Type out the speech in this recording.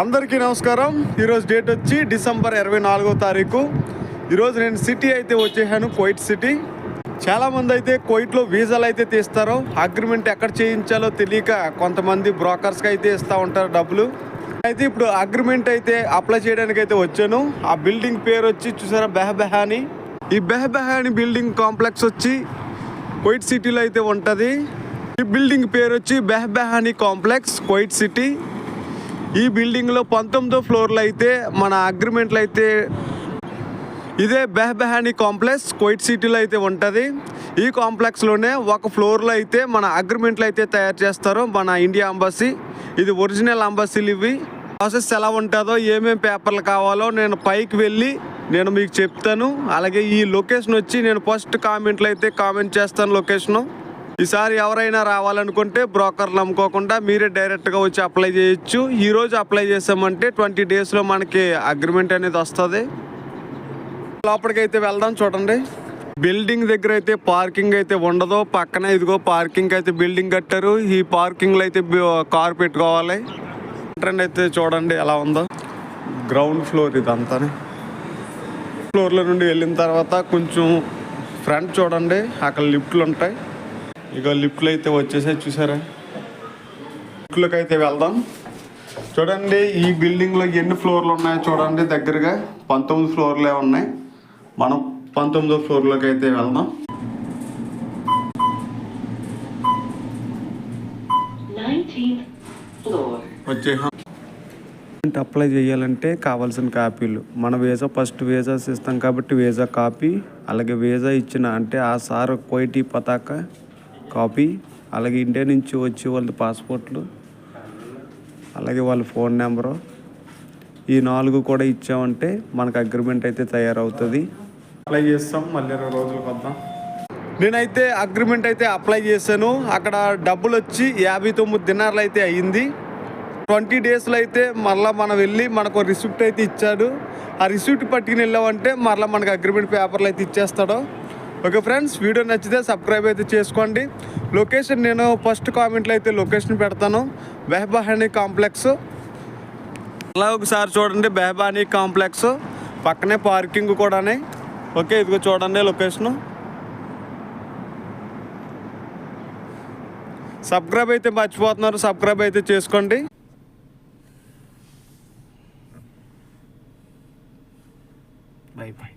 అందరికీ నమస్కారం. ఈరోజు డేట్ వచ్చి డిసెంబర్ ఇరవై నాలుగో తారీఖు. ఈరోజు నేను సిటీ అయితే వచ్చేసాను కోయిట్ సిటీ. చాలామంది అయితే కోయిట్లో వీసాలు అయితే తీస్తారు. అగ్రిమెంట్ ఎక్కడ చేయించాలో తెలియక కొంతమంది బ్రోకర్స్కి అయితే ఇస్తూ ఉంటారు డబ్బులు. అయితే ఇప్పుడు అగ్రిమెంట్ అయితే అప్లై చేయడానికి అయితే వచ్చాను. ఆ బిల్డింగ్ పేరు వచ్చి చూసారా బెహబెహాని. ఈ బెహబెహాని బిల్డింగ్ కాంప్లెక్స్ వచ్చి కోయిట్ సిటీలో అయితే ఉంటుంది. ఈ బిల్డింగ్ పేరు వచ్చి బెహబెహాని కాంప్లెక్స్ కోయిట్ సిటీ. ఈ బిల్డింగ్లో పంతొమ్మిదో ఫ్లోర్లో అయితే మన అగ్రిమెంట్లు అయితే ఇదే బెహబెహానీ కాంప్లెక్స్ కోయిట్ సిటీలో అయితే ఉంటుంది. ఈ కాంప్లెక్స్లోనే ఒక ఫ్లోర్లో అయితే మన అగ్రిమెంట్లు అయితే తయారు చేస్తారు మన ఇండియా అంబసీ ఇది ఒరిజినల్ అంబసీలు ఇవి. ప్రాసెస్ ఎలా ఉంటుందో ఏమేమి పేపర్లు కావాలో నేను పైకి వెళ్ళి నేను మీకు చెప్తాను. అలాగే ఈ లొకేషన్ వచ్చి నేను ఫస్ట్ కామెంట్లు అయితే కామెంట్ చేస్తాను లొకేషను ఈసారి ఎవరైనా రావాలనుకుంటే బ్రోకర్లు నమ్ముకోకుండా మీరే డైరెక్ట్గా వచ్చి అప్లై చేయొచ్చు. ఈ రోజు అప్లై చేసామంటే ట్వంటీ డేస్లో మనకి అగ్రిమెంట్ అనేది వస్తుంది. లోపలికైతే వెళ్దాం చూడండి. బిల్డింగ్ దగ్గర అయితే పార్కింగ్ అయితే ఉండదు. పక్కన ఇదిగో పార్కింగ్ అయితే బిల్డింగ్ కట్టారు. ఈ పార్కింగ్లో అయితే కార్ పెట్టుకోవాలి. ట్రెండ్ అయితే చూడండి ఎలా ఉందో. గ్రౌండ్ ఫ్లోర్ ఇదంతా. ఫ్లోర్లో నుండి వెళ్ళిన తర్వాత కొంచెం ఫ్రంట్ చూడండి. అక్కడ లిఫ్ట్లు ఉంటాయి ఇక లిఫ్ట్లు అయితే వచ్చేసాయి చూసారా? లిఫ్ట్లోకి అయితే వెళ్దాం. చూడండి ఈ బిల్డింగ్లో ఎన్ని ఫ్లోర్లు ఉన్నాయో చూడండి దగ్గరగా. పంతొమ్మిది ఫ్లోర్లే ఉన్నాయి. మనం పంతొమ్మిదో ఫ్లోర్లోకి అయితే వెళ్దాం. 19th floor. వచ్చేసాం అప్లై చేయాలంటే కావాల్సిన కాపీలు. మన వీసా ఫస్ట్ వీసాస్ ఇస్తాం కాబట్టి వీసా కాపీ అలాగే వీసా ఇచ్చిన అంటే ఆ సార్ కోయిటీ పతాక కాపీ అలాగే ఇండియా నుంచి వచ్చే వాళ్ళ పాస్పోర్ట్లు అలాగే వాళ్ళ ఫోన్ నెంబరు. ఈ నాలుగు కూడా ఇచ్చామంటే మనకు అగ్రిమెంట్ అయితే తయారవుతుంది. అప్లై చేస్తాం మళ్ళీ ఇరవై రోజులకు వద్దాం. నేనైతే అగ్రిమెంట్ అయితే అప్లై చేశాను. అక్కడ డబ్బులు వచ్చి యాభై తొమ్మిది దినార్లు అయితే అయ్యింది ట్వంటీ డేస్లో అయితే మరలా మనం వెళ్ళి మనకు రిసిప్ట్ అయితే ఇచ్చాడు. ఆ రిసిప్ట్ పట్టుకుని వెళ్ళామంటే మరలా మనకు అగ్రిమెంట్ పేపర్లు అయితే ఇచ్చేస్తాడు. ఓకే ఫ్రెండ్స్ వీడియో నచ్చితే సబ్స్క్రైబ్ అయితే చేసుకోండి. లొకేషన్ నేను ఫస్ట్ కామెంట్లో అయితే లొకేషన్ పెడతాను. Behbahani complex. అలా ఒకసారి చూడండి బెహబానీ కాంప్లెక్స్. పక్కనే పార్కింగ్ కూడానే. ఓకే ఇదిగో చూడండి లొకేషను. సబ్స్క్రైబ్ అయితే మర్చిపోతున్నారు సబ్స్క్రైబ్ అయితే చేసుకోండి. By by